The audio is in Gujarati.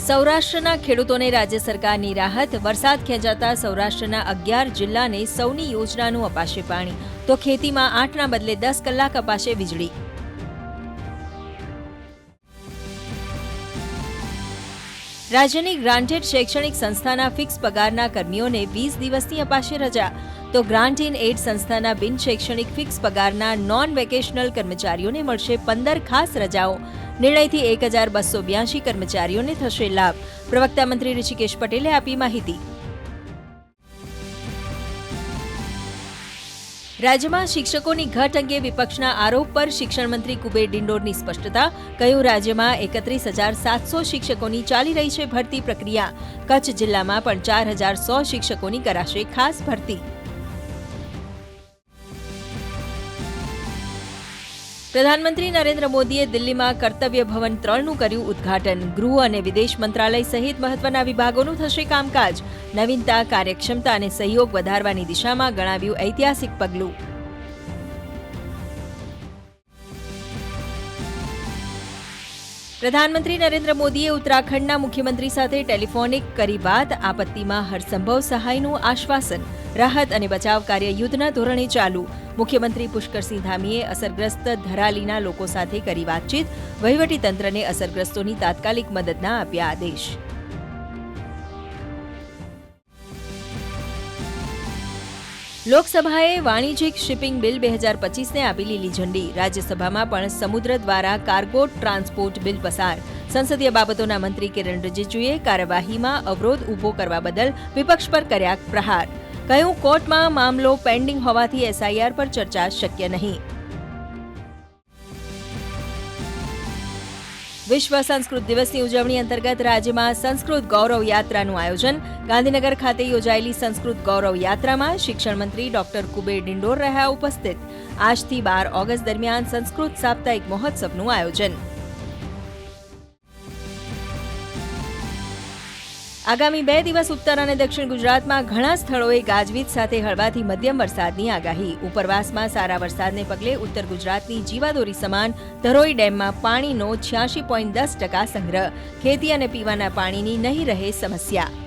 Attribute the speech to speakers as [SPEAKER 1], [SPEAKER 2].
[SPEAKER 1] સૌરાષ્ટ્રના ખેડૂતોને રાજ્ય સરકારની રાહત, વરસાદ ખેંચાતા સૌરાષ્ટ્રના અગિયાર જિલ્લાને સૌની યોજનાનું અપાશે પાણી. તો ખેતીમાં આઠના બદલે દસ કલાક અપાશે વીજળી. રાજ્યની ગ્રાન્ટેડ શૈક્ષણિક સંસ્થાના ફિક્સ પગારના કર્મીઓને વીસ દિવસની અપાશે રજા. તો ગ્રાન્ટ ઇન એડ સંસ્થાના બિન શૈક્ષણિક ફિક્સ પગારના નોન વેકેશનલ કર્મચારીઓને મળશે પંદર ખાસ રજાઓ. નિર્ણયથી એક હજાર બસો બ્યાસી કર્મચારીઓને થશે લાભ. પ્રવક્તા મંત્રી ઋષિકેશ પટેલે આપી માહિતી. રાજ્યમાં શિક્ષકોની ઘટ અંગે વિપક્ષના આરોપ પર શિક્ષણ મંત્રી કુબેર ડિંડોરની સ્પષ્ટતા. કહ્યું, રાજ્યમાં એકત્રીસ હજાર સાતસો શિક્ષકોની ચાલી રહી છે ભરતી પ્રક્રિયા. કચ્છ જિલ્લામાં પણ ચાર હજાર સો શિક્ષકોની કરાશે ખાસ ભરતી. પ્રધાનમંત્રી નરેન્દ્ર મોદીએ દિલ્હીમાં કર્તવ્ય ભવન ત્રણનું કર્યું ઉદ્ઘાટન. ગૃહ અને વિદેશ મંત્રાલય સહિત મહત્વના વિભાગોનું થશે કામકાજ. નવીનતા, કાર્યક્ષમતા અને સહયોગ વધારવાની દિશામાં ગણાવ્યું ઐતિહાસિક પગલું. પ્રધાનમંત્રી નરેન્દ્ર મોદીએ ઉત્તરાખંડના મુખ્યમંત્રી સાથે ટેલિફોનિક કરી વાત. આપત્તિમાં હરસંભવ સહાયનું આશ્વાસન. રાહત અને બચાવ કાર્ય યુદ્ધના ધોરણે ચાલુ. મુખ્યમંત્રી પુષ્કરસિંહ ધામીએ અસરગ્રસ્ત ધરાલીના લોકો સાથે કરી વાતચીત. વહીવટીતંત્રને અસરગ્રસ્તોની તાત્કાલિક મદદના આપ્યા આદેશ. લોકસભાએ વાણિજ્યિક શિપિંગ બિલ બે હજાર પચીસને આપી લીલી ઝંડી. રાજ્યસભામાં પણ સમુદ્ર દ્વારા કાર્ગો ટ્રાન્સપોર્ટ બિલ પસાર. સંસદીય બાબતોના મંત્રી કિરણ રિજિજુએ કાર્યવાહીમાં અવરોધ ઊભો કરવા બદલ વિપક્ષ પર કર્યા પ્રહાર. કહ્યું, કોર્ટમાં મામલો પેન્ડિંગ હોવાથી એસઆઈઆર પર ચર્ચા શક્ય નહીં. વિશ્વ સંસ્કૃત દિવસની ઉજવણી અંતર્ગત રાજ્યમાં સંસ્કૃત ગૌરવ યાત્રાનું આયોજન. ગાંધીનગર ખાતે યોજાયેલી સંસ્કૃત ગૌરવ યાત્રામાં શિક્ષણ મંત્રી ડોક્ટર કુબેર ડિંડોર રહ્યા ઉપસ્થિત. આજથી બાર ઓગસ્ટ દરમિયાન સંસ્કૃત સાપ્તાહિક મહોત્સવનું આયોજન. આગામી બે દિવસ ઉત્તર અને દક્ષિણ ગુજરાતમાં ઘણા સ્થળોએ ગાજવીજ સાથે હળવાથી મધ્યમ વરસાદની આગાહી. ઉપરવાસમાં સારા વરસાદને પગલે ઉત્તર ગુજરાતની જીવાદોરી સમાન. ધરોઈ ડેમમાં પાણીનો છ્યાસી પોઈન્ટ દસ ટકા સંગ્રહ. ખેતી અને પીવાના પાણીની નહીં રહે સમસ્યા.